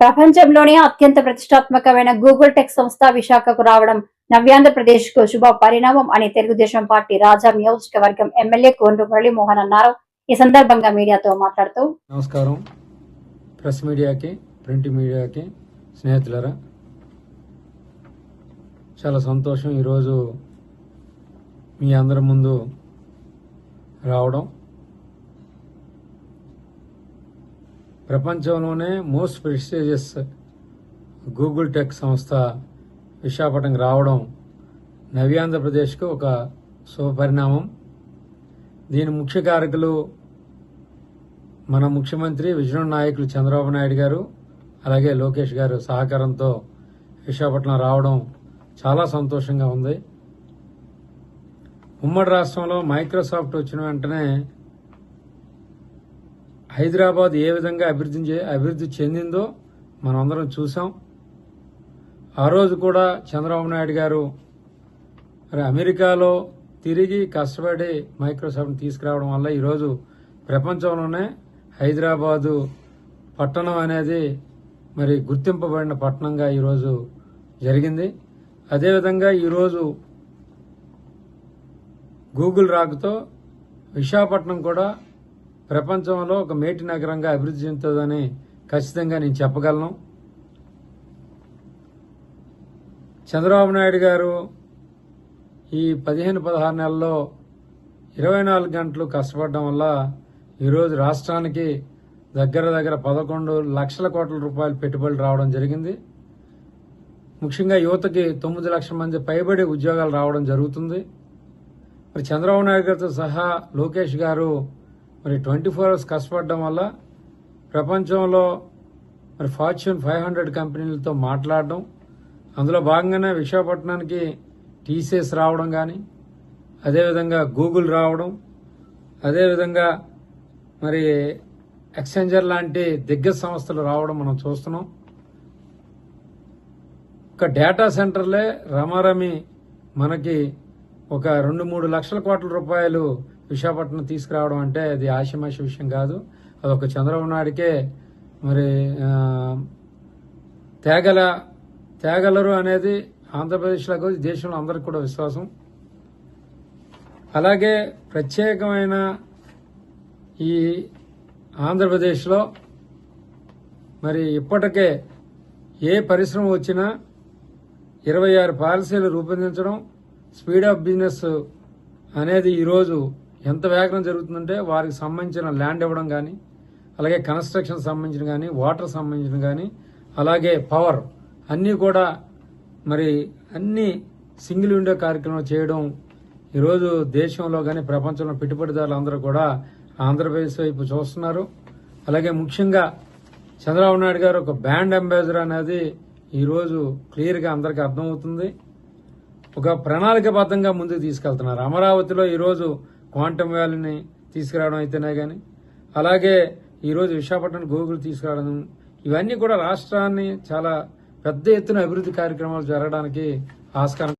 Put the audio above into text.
ప్రపంచంలోనే అత్యంత ప్రతిష్టాత్మకమైన గూగుల్ టెక్ సంస్థ విశాఖకు రావడం నవ్యాంధ్రప్రదేశ్కు శుభ పరిణామం అని తెలుగుదేశం పార్టీ రాజా నియోజకవర్గం ఎమ్మెల్యే కోండ్రు మురళీమోహన్ అన్నారు. ఈ సందర్భంగా మీడియాతో మాట్లాడుతూ నమస్కారం. ప్రెస్ మీడియాకి ప్రింట్ మీడియాకి స్నేహితులరా చాలా సంతోషం ఈరోజు మీ అందరి ముందు రావడం. ప్రపంచంలోనే మోస్ట్ ప్రెస్టీజియస్ గూగుల్ టెక్ సంస్థ విశాఖపట్నం రావడం నవ్యాంధ్రప్రదేశ్కు ఒక శుభపరిణామం. దీని ముఖ్య కారకులు మన ముఖ్యమంత్రి విజయ నాయకులు చంద్రబాబు నాయుడు గారు అలాగే లోకేష్ గారు సహకారంతో విశాఖపట్నం రావడం చాలా సంతోషంగా ఉంది. ఉమ్మడి రాష్ట్రంలో మైక్రోసాఫ్ట్ వచ్చిన వెంటనే హైదరాబాద్ ఏ విధంగా అభివృద్ధి అభివృద్ధి చెందిందో మనం అందరం చూసాం ఆ రోజు కూడా చంద్రబాబు నాయుడు గారు మరి అమెరికాలో తిరిగి కష్టపడి మైక్రోసాఫ్ట్ తీసుకురావడం వల్ల ఈరోజు ప్రపంచంలోనే హైదరాబాదు పట్టణం అనేది మరి గుర్తింపబడిన పట్టణంగా ఈరోజు జరిగింది. అదేవిధంగా ఈరోజు గూగుల్ రాకతో విశాఖపట్నం కూడా ప్రపంచంలో ఒక మేటి నగరంగా అభివృద్ధి చెందుతుందని ఖచ్చితంగా నేను చెప్పగలను. చంద్రబాబు నాయుడు గారు ఈ పదిహేను పదహారు నెలల్లో ఇరవై నాలుగు గంటలు కష్టపడడం వల్ల ఈరోజు రాష్ట్రానికి దగ్గర దగ్గర పదకొండు లక్షల కోట్ల రూపాయలు పెట్టుబడులు రావడం జరిగింది. ముఖ్యంగా యువతకి తొమ్మిది లక్షల మంది పైబడి ఉద్యోగాలు రావడం జరుగుతుంది. మరి చంద్రబాబు నాయుడు గారితో సహా లోకేష్ గారు మరి ట్వంటీ ఫోర్ అవర్స్ కష్టపడడం వల్ల ప్రపంచంలో మరి ఫార్చ్యూన్ ఫైవ్ హండ్రెడ్ కంపెనీలతో మాట్లాడడం అందులో భాగంగానే విశాఖపట్నానికి టీసీఎస్ రావడం కానీ అదేవిధంగా గూగుల్ రావడం అదేవిధంగా మరి ఎక్స్చేంజర్ లాంటి దిగ్గజ సంస్థలు రావడం మనం చూస్తున్నాం. ఒక డేటా సెంటర్లే రమారమి మనకి ఒక రెండు మూడు లక్షల కోట్ల రూపాయలు విశాఖపట్నం తీసుకురావడం అంటే అది ఆశమాష విషయం కాదు. అదొక చంద్రబాబు నాయుడికే మరి తేగల తేగలరు అనేది ఆంధ్రప్రదేశ్లో కాదు, దేశంలో అందరికి కూడా విశ్వాసం. అలాగే ప్రత్యేకమైన ఈ ఆంధ్రప్రదేశ్లో మరి ఇప్పటికే ఏ పరిశ్రమ వచ్చినా ఇరవై ఆరు పాలసీలు రూపొందించడం స్పీడ్ ఆఫ్ బిజినెస్ అనేది ఈరోజు ఎంత వేగం జరుగుతుందంటే వారికి సంబంధించిన ల్యాండ్ ఇవ్వడం కానీ అలాగే కన్స్ట్రక్షన్ సంబంధించిన కానీ వాటర్ సంబంధించిన కానీ అలాగే పవర్ అన్నీ కూడా మరి అన్ని సింగిల్ విండో కార్యక్రమం చేయడం ఈరోజు దేశంలో కానీ ప్రపంచంలో పెట్టుబడిదారులు అందరూ కూడా ఆంధ్రప్రదేశ్ వైపు చూస్తున్నారు. అలాగే ముఖ్యంగా చంద్రబాబు నాయుడు గారు ఒక బ్యాండ్ అంబాసిడర్ అనేది ఈరోజు క్లియర్గా అందరికీ అర్థమవుతుంది. ఒక ప్రణాళికబద్ధంగా ముందుకు తీసుకెళ్తున్నారు. అమరావతిలో ఈరోజు క్వాంటమ్ వ్యాలీని తీసుకురావడం అయితేనే కానీ అలాగే ఈరోజు విశాఖపట్నం గూగుల్ తీసుకురావడం ఇవన్నీ కూడా రాష్ట్రాన్ని చాలా పెద్ద ఎత్తున అభివృద్ధి కార్యక్రమాలు జరగడానికి ఆస్కారం